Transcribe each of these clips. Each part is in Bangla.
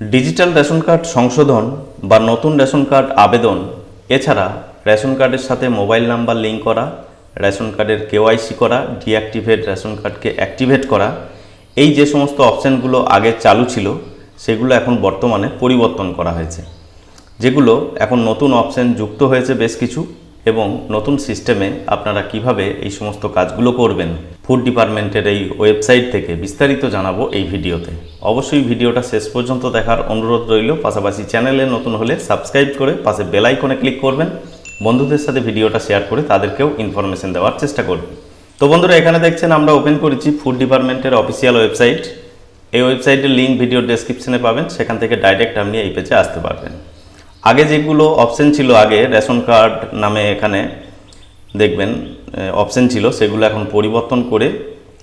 ডিজিটাল রেশন কার্ড সংশোধন বা নতুন রেশন কার্ড আবেদন, এছাড়া রেশন কার্ডের সাথে মোবাইল নাম্বার লিঙ্ক করা, রেশন কার্ডের কেওয়াইসি করা, ডিঅ্যাক্টিভেট রেশন কার্ডকে অ্যাক্টিভেট করা, এই যে সমস্ত অপশানগুলো আগে চালু ছিল, সেগুলো এখন বর্তমানে পরিবর্তন করা হয়েছে। যেগুলো এখন নতুন অপশান যুক্ত হয়েছে বেশ কিছু। এবং নতুন সিস্টেমে আপনারা কীভাবে এই সমস্ত কাজগুলো করবেন, ফুড ডিপার্টমেন্টের এই ওয়েবসাইট থেকে বিস্তারিত জানাব এই ভিডিওতে। অবশ্যই ভিডিওটা শেষ পর্যন্ত দেখার অনুরোধ রইল। পাশাপাশি চ্যানেলে নতুন হলে সাবস্ক্রাইব করে পাশে বেল আইকনে ক্লিক করবেন। বন্ধুদের সাথে ভিডিওটা শেয়ার করে তাদেরকেও ইনফরমেশন দেওয়ার চেষ্টা করবেন তো বন্ধুরা, এখানে দেখছেন আমরা ওপেন করেছি ফুড ডিপার্টমেন্টের অফিসিয়াল ওয়েবসাইট। এই ওয়েবসাইটের লিঙ্ক ভিডিও ডেসক্রিপশনে পাবেন। সেখান থেকে ডাইরেক্ট আপনি এই পেজে আসতে পারবেন। আগে যেগুলো অপশন ছিল আগে রেশন কার্ড নামে এখানে দেখবেন অপশন ছিল, সেগুলো এখন পরিবর্তন করে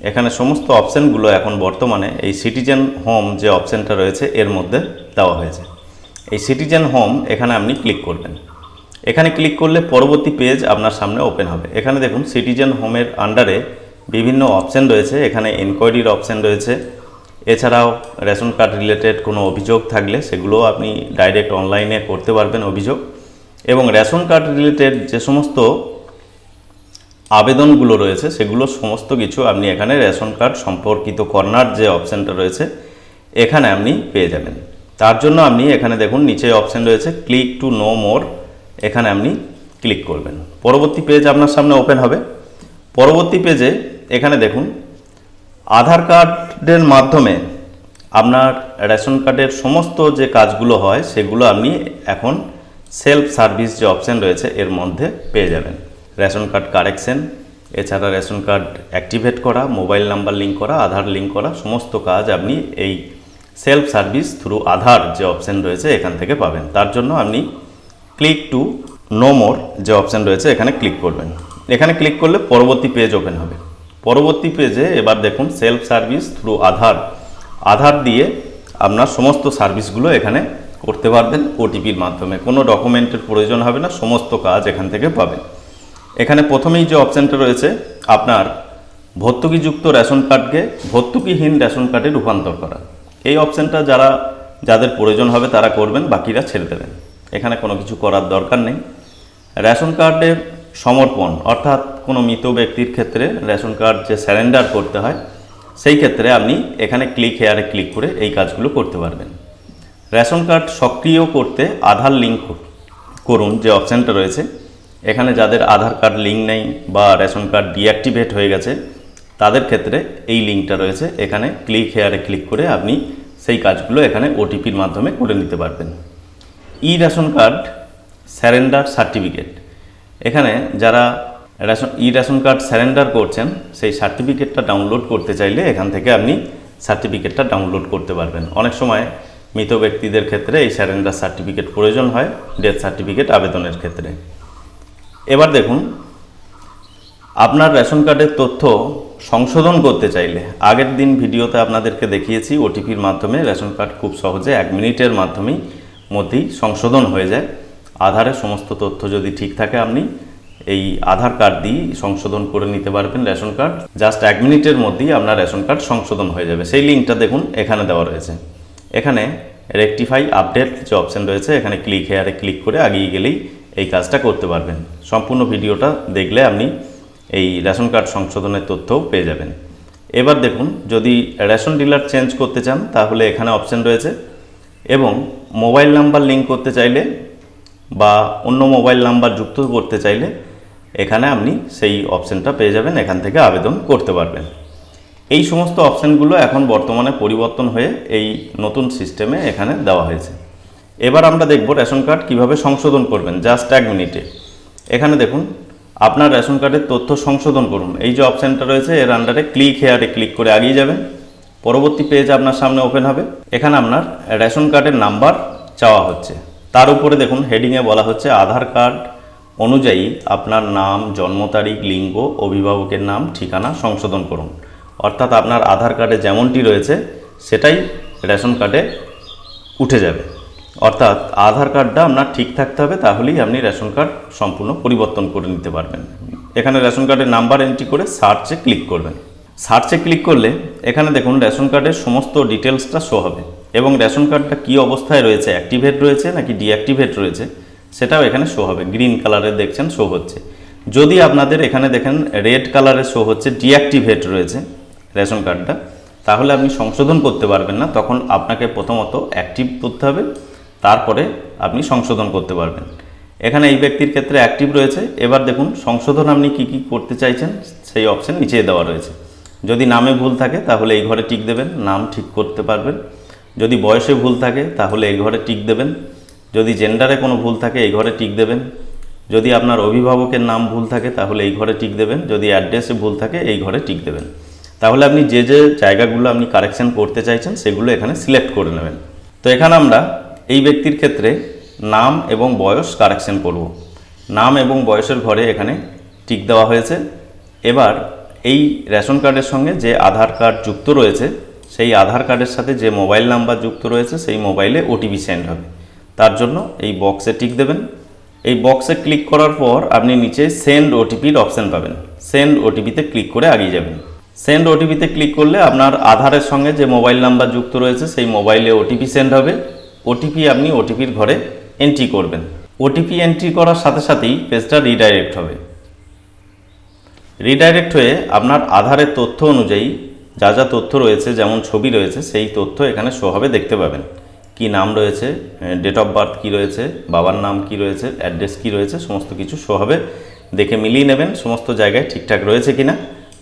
এখানে সমস্ত অপশানগুলো এখন বর্তমানে এই সিটিজেন হোম যে অপশানটা রয়েছে, এর মধ্যে দেওয়া হয়েছে। এই সিটিজেন হোম এখানে আপনি ক্লিক করবেন। এখানে ক্লিক করলে পরবর্তী পেজ আপনার সামনে ওপেন হবে। এখানে দেখুন সিটিজেন হোমের আন্ডারে বিভিন্ন অপশান রয়েছে। এখানে এনকোয়ারির অপশান রয়েছে। এছাড়াও রেশন কার্ড রিলেটেড কোনো অভিযোগ থাকলে সেগুলোও আপনি ডাইরেক্ট অনলাইনে করতে পারবেন অভিযোগ। এবং রেশন কার্ড রিলেটেড যে সমস্ত আবেদনগুলো রয়েছে, সেগুলো সমস্ত কিছু আপনি এখানে রেশন কার্ড সম্পর্কিত কর্নার যে অপশানটা রয়েছে, এখানে আপনি পেয়ে যাবেন। তার জন্য আপনি এখানে দেখুন, নিচে অপশান রয়েছে, ক্লিক টু নো মোর। এখানে আপনি ক্লিক করবেন। পরবর্তী পেজ আপনার সামনে ওপেন হবে। পরবর্তী পেজে এখানে দেখুন আধার কার্ডের মাধ্যমে আপনার রেশন কার্ডের সমস্ত যে কাজগুলো হয়, সেগুলো আপনি এখন সেলফ সার্ভিস যে অপশান রয়েছে, এর মধ্যে পেয়ে যাবেন। রেশন কার্ড কারেকশন এছাড়া রেশন কার্ড অ্যাক্টিভেট করা মোবাইল নাম্বার লিঙ্ক করা, আধার লিঙ্ক করা, সমস্ত কাজ আপনি এই সেলফ সার্ভিস থ্রু আধার যে অপশান রয়েছে, এখান থেকে পাবেন। তার জন্য আপনি ক্লিক টু নো মোর যে অপশান রয়েছে, এখানে ক্লিক করবেন। এখানে ক্লিক করলে পরবর্তী পেজ ওপেন হবে। পরবর্তী পেজে এবার দেখুন self service through Aadhaar. Aadhaar দিয়ে আপনার সমস্ত সার্ভিসগুলো এখানে করতে পারবেন ওটিপির মাধ্যমে। কোনো ডকুমেন্টের প্রয়োজন হবে না, সমস্ত কাজ এখান থেকে পাবেন। এখানে প্রথমেই যে অপশানটা রয়েছে, আপনার ভর্তুকিযুক্ত রেশন কার্ডকে ভর্তুকিহীন রেশন কার্ডে রূপান্তর করা। এই অপশানটা যারা, যাদের প্রয়োজন হবে তারা করবেন, বাকিরা ছেড়ে দেবেন। এখানে কোনো কিছু করার দরকার নেই। রেশন কার্ডের সমর্পণ, অর্থাৎ কোনো মৃত ব্যক্তির ক্ষেত্রে রেশন কার্ড যে স্যারেন্ডার করতে হয়, সেই ক্ষেত্রে আপনি এখানে ক্লিক হেয়ারে ক্লিক করে এই কাজগুলো করতে পারবেন। রেশন কার্ড সক্রিয় করতে আধার লিঙ্ক করুন যে অপশানটা রয়েছে। এখানে যাদের আধার কার্ড লিঙ্ক নেই বা রেশন কার্ড ডিঅ্যাক্টিভেট হয়ে গেছে, তাদের ক্ষেত্রে এই লিঙ্কটা রয়েছে। এখানে ক্লিক হেয়ারে ক্লিক করে আপনি সেই কাজগুলো এখানে ওটিপির মাধ্যমে করে নিতে পারবেন। E ration card surrender certificate এখানে যারা ration, E ration card surrender করছেন, সেই সার্টিফিকেটটা ডাউনলোড করতে চাইলে এখান থেকে আপনি সার্টিফিকেটটা ডাউনলোড করতে পারবেন। অনেক সময় মৃত ব্যক্তিদের ক্ষেত্রে এই স্যারেন্ডার সার্টিফিকেট প্রয়োজন হয়, ডেথ সার্টিফিকেট আবেদনের ক্ষেত্রে। এবার দেখুন, আপনার রেশন কার্ডের তথ্য সংশোধন করতে চাইলে, আগের দিন ভিডিওতে আপনাদেরকে দেখিয়েছি, ওটিপির মাধ্যমে রেশন কার্ড খুব সহজে এক মিনিটের মাধ্যমেই মধ্যেই সংশোধন হয়ে যায়। আধারের সমস্ত তথ্য যদি ঠিক থাকে আপনি এই আধার কার্ড দিয়ে সংশোধন করে নিতে পারবেন রেশন কার্ড। জাস্ট এক মিনিটের মধ্যেই আপনার রেশন কার্ড সংশোধন হয়ে যাবে। সেই লিঙ্কটা দেখুন, এখানে দেওয়া রয়েছে। এখানে রেকটিফাই আপডেট যে অপশান রয়েছে, এখানে ক্লিক হেয়ারে ক্লিক করে আগিয়ে গেলেই এই কাজটা করতে পারবেন। সম্পূর্ণ ভিডিওটা দেখলে আপনি এই রেশন কার্ড সংশোধনের তথ্যও পেয়ে যাবেন। এবার দেখুন, যদি রেশন ডিলার চেঞ্জ করতে চান, তাহলে এখানে অপশান রয়েছে এবং মোবাইল নাম্বার লিঙ্ক করতে চাইলে বা অন্য মোবাইল নাম্বার যুক্ত করতে চাইলে এখানে আপনি সেই অপশানটা পেয়ে যাবেন, এখান থেকে আবেদন করতে পারবেন। এই সমস্ত অপশানগুলো এখন বর্তমানে পরিবর্তন হয়ে এই নতুন সিস্টেমে এখানে দেওয়া হয়েছে। এবার আমরা দেখব রেশন কার্ড কীভাবে সংশোধন করবেন, জাস্ট এক মিনিটে। এখানে দেখুন, আপনার রেশন কার্ডের তথ্য সংশোধন করুন। এই যে অপশানটা রয়েছে, এর আন্ডারে ক্লিক হেয়ারে ক্লিক করে আগিয়ে যাবেন। পরবর্তী পেজ আপনার সামনে ওপেন হবে। এখানে আপনার রেশন কার্ডের নাম্বার চাওয়া হচ্ছে। তার উপরে দেখুন হেডিংয়ে বলা হচ্ছে আধার কার্ড অনুযায়ী আপনার নাম, জন্ম তারিখ, লিঙ্গ, অভিভাবকের নাম, ঠিকানা সংশোধন করুন। অর্থাৎ আপনার আধার কার্ডে যেমনটি রয়েছে, সেটাই রেশন কার্ডে উঠে যাবে। অর্থাৎ আধার কার্ডটা আপনার ঠিক থাকতে হবে, তাহলেই আপনি রেশন কার্ড সম্পূর্ণ পরিবর্তন করে নিতে পারবেন। এখানে রেশন কার্ডের নাম্বার এন্ট্রি করে সার্চে ক্লিক করবেন। সার্চে ক্লিক করলে এখানে দেখুন, রেশন কার্ডের সমস্ত ডিটেলসটা শো হবে। এবং রেশন কার্ডটা কী অবস্থায় রয়েছে? অ্যাক্টিভেট রয়েছে নাকি ডিঅ্যাক্টিভেট রয়েছে? সেটাও এখানে শো হবে। গ্রিন কালারের দেখছেন শো হচ্ছে। যদি আপনাদের এখানে দেখেন রেড কালারের শো হচ্ছে ডিঅ্যাক্টিভেট রয়েছে রেশন কার্ডটা, তাহলে আপনি সংশোধন করতে পারবেন না। তখন আপনাকে প্রথমত অ্যাক্টিভ করতে হবে, তারপরে আপনি সংশোধন করতে পারবেন। এখানে এই ব্যক্তির ক্ষেত্রে অ্যাক্টিভ রয়েছে। এবার দেখুন, সংশোধন আপনি কি কি করতে চাইছেন? সেই অপশন নিচে দেওয়া রয়েছে। যদি নামে ভুল থাকে, তাহলে এই ঘরে টিক দেবেন, নাম ঠিক করতে পারবেন। যদি বয়সে ভুল থাকে, তাহলে এই ঘরে টিক দেবেন। যদি জেন্ডারে কোনো ভুল থাকে, এই ঘরে টিক দেবেন। যদি আপনার অভিভাবকের নাম ভুল থাকে, তাহলে এই ঘরে টিক দেবেন। যদি অ্যাড্রেসে ভুল থাকে, এই ঘরে টিক দেবেন। তাহলে আপনি যে যে জায়গাগুলো আপনি কারেকশন করতে চাইছেন, সেগুলো এখানে সিলেক্ট করে নেবেন। তো এখানে আমরা এই ব্যক্তির ক্ষেত্রে নাম এবং বয়স কারেকশন করব। নাম এবং বয়সের ঘরে এখানে টিক দেওয়া হয়েছে। এবার এই রেশন কার্ডের সঙ্গে যে আধার কার্ড যুক্ত রয়েছে সেই আধার কার্ডের সাথে যে মোবাইল নাম্বার যুক্ত রয়েছে, সেই মোবাইলে ওটিপি সেন্ড হবে। তার জন্য এই বক্সে টিক দেবেন। এই বক্সে ক্লিক করার পর আপনি নিচে সেন্ড ওটিপির অপশান পাবেন। সেন্ড ওটিপিতে ক্লিক করে আগিয়ে যাবেন। সেন্ড ওটিপিতে ক্লিক করলে আপনার আধারের সঙ্গে যে মোবাইল নাম্বার যুক্ত রয়েছে, সেই মোবাইলে ওটিপি সেন্ড হবে। ওটিপি আপনি ওটিপির ঘরে এন্ট্রি করবেন। ওটিপি এন্ট্রি করার সাথে সাথেই পেজটা রিডাইরেক্ট হবে। রিডাইরেক্ট হয়ে আপনার আধারের তথ্য অনুযায়ী যা যা তথ্য রয়েছে, যেমন ছবি রয়েছে, সেই তথ্য এখানে শো হবে, দেখতে পাবেন। কি নাম রয়েছে ডেট অফ বার্থ কী রয়েছে, বাবার নাম কি রয়েছে অ্যাড্রেস কি রয়েছে, সমস্ত কিছু শো হবে। দেখে মিলিয়ে নেবেন সমস্ত জায়গায় ঠিকঠাক রয়েছে কিনা।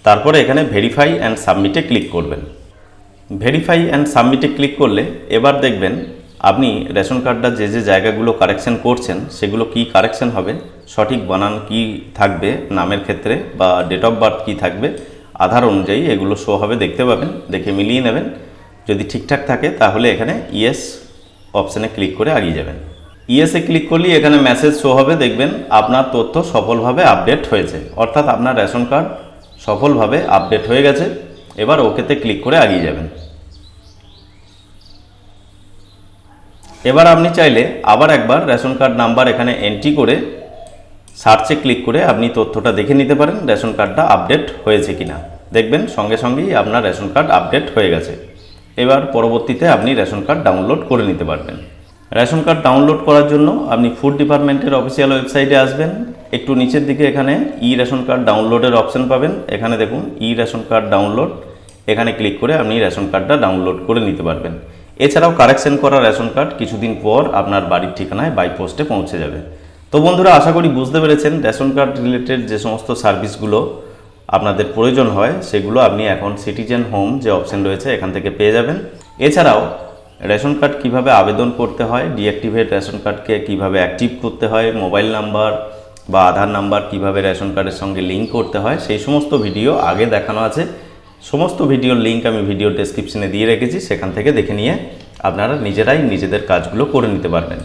তারপরে এখানে ভেরিফাই অ্যান্ড সাবমিটে ক্লিক করবেন। ভেরিফাই অ্যান্ড সাবমিটে ক্লিক করলে এবার দেখবেন আপনি রেশন কার্ডটা যে যে জায়গাগুলো কারেকশন করছেন, সেগুলো কি কারেকশন হবে, সঠিক বানান কি থাকবে, নামের ক্ষেত্রে বা ডেট অফ বার্থ কী থাকবে আধার অনুযায়ী এগুলো শো হবে, দেখতে পাবেন, দেখে মিলিয়ে নেবেন। যদি ঠিকঠাক থাকে, তাহলে এখানে ইয়েস অপশানে ক্লিক করে আগিয়ে যাবেন। ইয়েসে ক্লিক করলেই এখানে মেসেজ শো হবে, দেখবেন আপনার তথ্য সফলভাবে আপডেট হয়েছে। অর্থাৎ আপনার রেশন কার্ড সফলভাবে আপডেট হয়ে গেছে। এবার ওকেতে ক্লিক করে আগিয়ে যাবেন। এবার আপনি চাইলে আবার একবার রেশন কার্ড নাম্বার এখানে এন্ট্রি করে সার্চে ক্লিক করে আপনি তথ্যটা দেখে নিতে পারেন, রেশন কার্ডটা আপডেট হয়েছে কিনা। দেখবেন সঙ্গে সঙ্গেই আপনার রেশন কার্ড আপডেট হয়ে গেছে। এবার পরবর্তীতে আপনি রেশন কার্ড ডাউনলোড করে নিতে পারবেন। রেশন কার্ড ডাউনলোড করার জন্য আপনি ফুড ডিপার্টমেন্টের অফিসিয়াল ওয়েবসাইটে আসবেন। একটু নিচের দিকে এখানে ই রেশন কার্ড ডাউনলোডের অপশন পাবেন। এখানে দেখুন ই রেশন কার্ড ডাউনলোড। এখানে ক্লিক করে আপনি রেশন কার্ডটা ডাউনলোড করে নিতে পারবেন। এছাড়াও কারেকশন করা রেশন কার্ড কিছুদিন পর আপনার বাড়ির ঠিকানায় বাই পোস্টে পৌঁছে যাবে। তো বন্ধুরা, আশা করি বুঝতে পেরেছেন, রেশন কার্ড রিলেটেড যে সমস্ত সার্ভিসগুলো আপনাদের প্রয়োজন হয়, সেগুলো আপনি এখন সিটিজেন হোম যে অপশন রয়েছে এখান থেকে পেয়ে যাবেন। এছাড়াও, রেশন কার্ড কীভাবে আবেদন করতে হয় ডিঅ্যাক্টিভেট রেশন কার্ডকে কীভাবে অ্যাক্টিভ করতে হয় মোবাইল নাম্বার বা আধার নাম্বার কীভাবে রেশন কার্ডের সঙ্গে লিঙ্ক করতে হয়, সেই সমস্ত ভিডিও আগে দেখানো আছে। সমস্ত ভিডিওর লিঙ্ক আমি ভিডিও ডেসক্রিপশনে দিয়ে রেখেছি, সেখান থেকে দেখে নিয়ে আপনারা নিজেরাই নিজেদের কাজগুলো করে নিতে পারবেন।